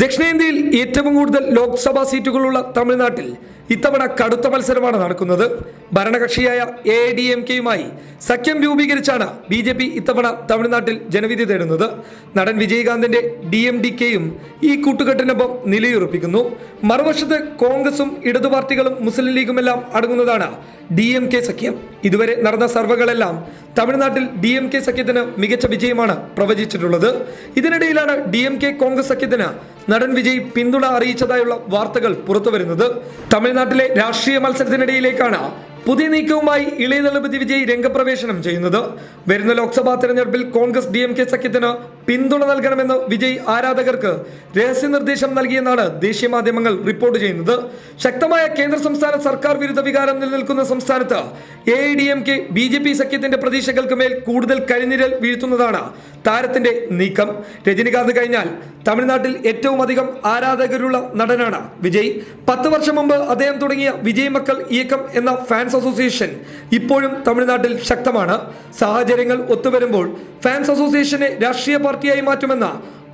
ദക്ഷിണേന്ത്യയിൽ ഏറ്റവും കൂടുതൽ ലോക്സഭാ സീറ്റുകളുള്ള തമിഴ്നാട്ടിൽ ഇത്തവണ കടുത്ത മത്സരമാണ് നടക്കുന്നത്. ഭരണകക്ഷിയായ എ ഡി എം കെയുമായി സഖ്യം രൂപീകരിച്ചാണ് ബി ജെ പി ഇത്തവണ തമിഴ്നാട്ടിൽ ജനവിധി തേടുന്നത്. നടൻ വിജയകാന്തിന്റെ ഡി എം ഡി കെയും ഈ കൂട്ടുകെട്ടിനൊപ്പം നിലയുറപ്പിക്കുന്നു. മറുവശത്ത് കോൺഗ്രസും ഇടതു പാർട്ടികളും മുസ്ലിം ലീഗുമെല്ലാം അടങ്ങുന്നതാണ് ഡി എം കെ സഖ്യം. ഇതുവരെ നടന്ന സർവകളെല്ലാം തമിഴ്നാട്ടിൽ ഡി എം കെ സഖ്യത്തിന് മികച്ച വിജയമാണ് പ്രവചിച്ചിട്ടുള്ളത്. ഇതിനിടയിലാണ് ഡി എം കെ കോൺഗ്രസ് സഖ്യത്തിന് നടൻ വിജയ് പിന്തുണ അറിയിച്ചതായുള്ള വാർത്തകൾ പുറത്തുവരുന്നത്. തമിഴ്നാട്ടിലെ രാഷ്ട്രീയ മത്സരത്തിനിടയിലേക്കാണ് പുതിയ നീക്കവുമായി ഇളയ ദളപതി വിജയ് രംഗപ്രവേശനം ചെയ്യുന്നത്. വരുന്ന ലോക്സഭാ തെരഞ്ഞെടുപ്പിൽ കോൺഗ്രസ് ഡി എം കെ സഖ്യത്തിന് പിന്തുണ നൽകണമെന്ന് വിജയ് ആരാധകർക്ക് രഹസ്യ നിർദ്ദേശം നൽകിയെന്നാണ് ദേശീയ മാധ്യമങ്ങൾ റിപ്പോർട്ട് ചെയ്യുന്നത്. ശക്തമായ കേന്ദ്ര സംസ്ഥാന സർക്കാർ വിരുദ്ധ വികാരം നിലനിൽക്കുന്ന സംസ്ഥാനത്ത് A I D M K B J P സഖ്യത്തിന്റെ പ്രതീക്ഷകൾക്ക് മേൽ കൂടുതൽ കരിനിരൽ വീഴ്ത്തുന്നതാണ് താരത്തിന്റെ നീക്കം. രജനികാന്ത് കഴിഞ്ഞാൽ തമിഴ്നാട്ടിൽ ഏറ്റവും അധികം ആരാധകരുള്ള നടനാണ് വിജയ്. പത്ത് വർഷം മുമ്പ് അദ്ദേഹം തുടങ്ങിയ വിജയ് മക്കൾ ഇയക്കം എന്ന ഫാൻസ് അസോസിയേഷൻ ഇപ്പോഴും തമിഴ്നാട്ടിൽ ശക്തമാണ്. സാഹചര്യങ്ങൾ ഒത്തുവരുമ്പോൾ ഫാൻസ് അസോസിയേഷനെ രാഷ്ട്രീയ പാർട്ടിയായി മാറ്റുമെന്ന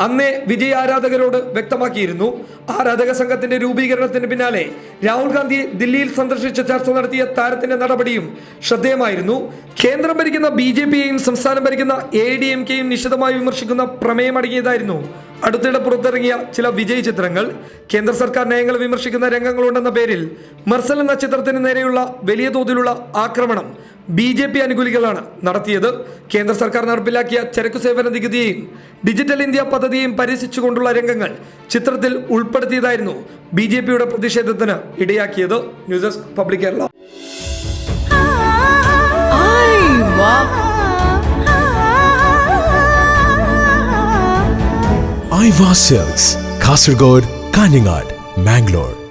അന്നേ വിജയ ആരാധകരോട് വ്യക്തമാക്കിയിരുന്നു. ആരാധക സംഘത്തിന്റെ രൂപീകരണത്തിന് പിന്നാലെ രാഹുൽ ഗാന്ധിയെ ദില്ലിയിൽ സന്ദർശിച്ച് ചർച്ച നടത്തിയ താരത്തിന്റെ നടപടിയും ശ്രദ്ധേയമായിരുന്നു. കേന്ദ്രം ഭരിക്കുന്ന ബി ജെ പിയെയും സംസ്ഥാനം ഭരിക്കുന്ന എ ഡി എം കെയും നിശിതമായി വിമർശിക്കുന്ന പ്രമേയം അടങ്ങിയതായിരുന്നു അടുത്തിടെ പുറത്തിറങ്ങിയ ചില വിജയ് ചിത്രങ്ങൾ. കേന്ദ്ര സർക്കാർ നയങ്ങൾ വിമർശിക്കുന്ന രംഗങ്ങളുണ്ടെന്ന പേരിൽ മെർസൽ എന്ന ചിത്രത്തിന് നേരെയുള്ള വലിയ തോതിലുള്ള ആക്രമണം ബി ജെ പി അനുകൂലികളാണ് നടത്തിയത്. കേന്ദ്ര സർക്കാർ നടപ്പിലാക്കിയ ചരക്കു സേവന നികുതിയെയും ഡിജിറ്റൽ ഇന്ത്യ പദ്ധതിയെയും പരിഹസിച്ചുകൊണ്ടുള്ള രംഗങ്ങൾ ചിത്രത്തിൽ ഉൾപ്പെടുത്തിയതായിരുന്നു ബി ജെ പിയുടെ പ്രതിഷേധത്തിന് ഇടയാക്കിയത്. News desk public Kerala. I was Kasaragod Kanhangad Mangalore.